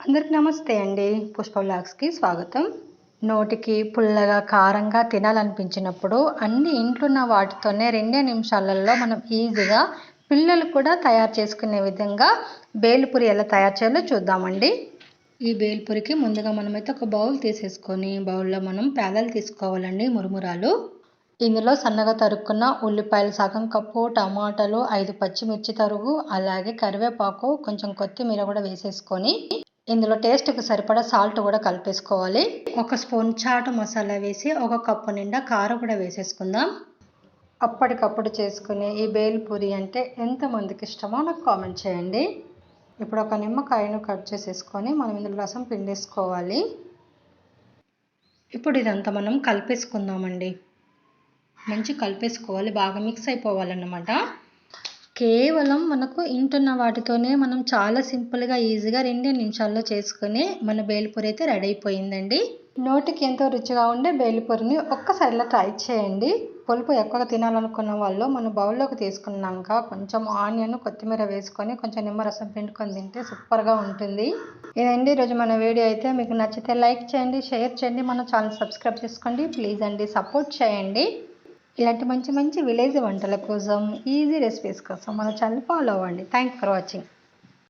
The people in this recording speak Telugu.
అందరికి నమస్తే అండి. పుష్ప బ్లాగ్స్కి స్వాగతం. నోటికి పుల్లగా కారంగా తినాలనిపించినప్పుడు అన్ని ఇంట్లున్న వాటితోనే రెండే నిమిషాలలో మనం ఈజీగా పిల్లలు కూడా తయారు చేసుకునే విధంగా బేల్పూరి ఎలా తయారు చేయాలో చూద్దామండి. ఈ బేల్పూరికి ముందుగా మనమైతే ఒక బౌల్ తీసేసుకొని బౌల్లో మనం పేదలు తీసుకోవాలండి మురుమురాలు. ఇందులో సన్నగా తరుక్కున్న ఉల్లిపాయలు సగం కప్పు టమాటాలు ఐదు పచ్చిమిర్చి తరుగు అలాగే కరివేపాకు కొంచెం కొత్తిమీర కూడా వేసేసుకొని ఇందులో టేస్ట్కి సరిపడా సాల్ట్ కూడా కలిపేసుకోవాలి. ఒక స్పూన్ చాటు మసాలా వేసి ఒక కప్పు నిండా కారం కూడా వేసేసుకుందాం. అప్పటికప్పుడు చేసుకునే ఈ బేల్పూరి అంటే ఎంతమందికి ఇష్టమో నాకు కామెంట్ చేయండి. ఇప్పుడు ఒక నిమ్మకాయను కట్ చేసేసుకొని మనం ఇందులో రసం పిండేసుకోవాలి. ఇప్పుడు ఇదంతా మనం కలిపేసుకుందామండి. మంచి కలిపేసుకోవాలి బాగా మిక్స్ అయిపోవాలన్నమాట. కేవలం మనకు ఇంటున్న వాటితోనే మనం చాలా సింపుల్గా ఈజీగా రెండే నిమిషాల్లో చేసుకుని మన బేల్పూరి అయితే రెడీ అయిపోయిందండి. నోటికి ఎంతో రుచిగా ఉండే బేలిపూరిని ఒక్కసారిలా ట్రై చేయండి. పులుపు ఎక్కువగా తినాలనుకున్న వాళ్ళు మన బౌల్లోకి తీసుకున్నాక కొంచెం ఆనియన్ కొత్తిమీర వేసుకొని కొంచెం నిమ్మరసం పిండుకొని తింటే సూపర్గా ఉంటుంది. ఇదండి ఈరోజు మన వీడియో అయితే. మీకు నచ్చితే లైక్ చేయండి షేర్ చేయండి. మన ఛానల్ సబ్స్క్రైబ్ చేసుకోండి. ప్లీజ్ అండి సపోర్ట్ చేయండి. ఇలాంటి మంచి మంచి విలేజ్ వంటల కోసం ఈజీ రెసిపీస్ కోసం మన ఛానల్ ఫాలో అవ్వండి. Thank for watching